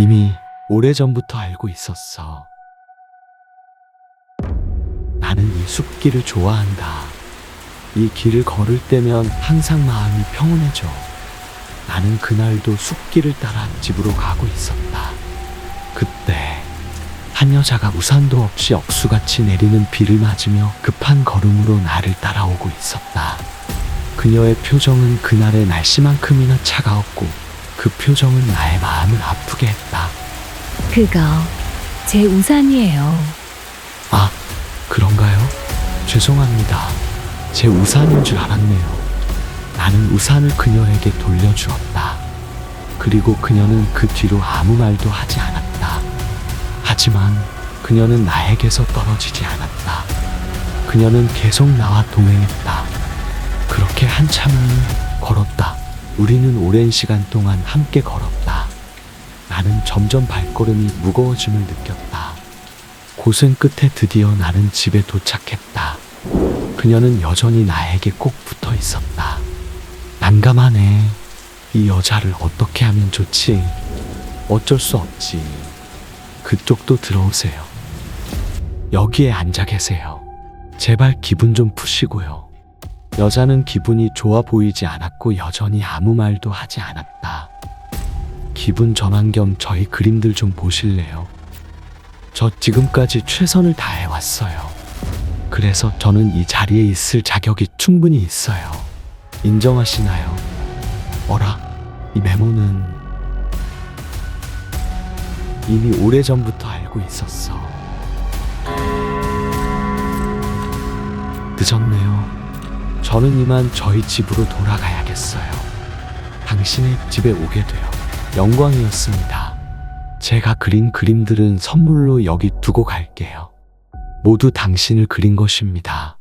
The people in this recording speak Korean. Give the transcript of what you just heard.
이미 오래전부터 알고 있었어. 나는 이 숲길을 좋아한다. 이 길을 걸을 때면 항상 마음이 평온해져. 나는 그날도 숲길을 따라 집으로 가고 있었다. 그때 한 여자가 우산도 없이 억수같이 내리는 비를 맞으며 급한 걸음으로 나를 따라오고 있었다. 그녀의 표정은 그날의 날씨만큼이나 차가웠고 그 표정은 나의 마음을 아프게 했다. 그거 제 우산이에요. 아, 그런가요? 죄송합니다. 제 우산인 줄 알았네요. 나는 우산을 그녀에게 돌려주었다. 그리고 그녀는 그 뒤로 아무 말도 하지 않았다. 하지만 그녀는 나에게서 떨어지지 않았다. 그녀는 계속 나와 동행했다. 그렇게 한참을 걸었다. 우리는 오랜 시간 동안 함께 걸었다. 나는 점점 발걸음이 무거워짐을 느꼈다. 고생 끝에 드디어 나는 집에 도착했다. 그녀는 여전히 나에게 꼭 붙어 있었다. 난감하네. 이 여자를 어떻게 하면 좋지? 어쩔 수 없지. 그쪽도 들어오세요. 여기에 앉아 계세요. 제발 기분 좀 푸시고요. 여자는 기분이 좋아 보이지 않았고 여전히 아무 말도 하지 않았다. 기분 전환 겸 저희 그림들 좀 보실래요? 저 지금까지 최선을 다해 왔어요. 그래서 저는 이 자리에 있을 자격이 충분히 있어요. 인정하시나요? 어라, 이 메모는 이미 오래전부터 알고 있었어. 늦었네요. 저는 이만 저희 집으로 돌아가야겠어요. 당신의 집에 오게 되어 영광이었습니다. 제가 그린 그림들은 선물로 여기 두고 갈게요. 모두 당신을 그린 것입니다.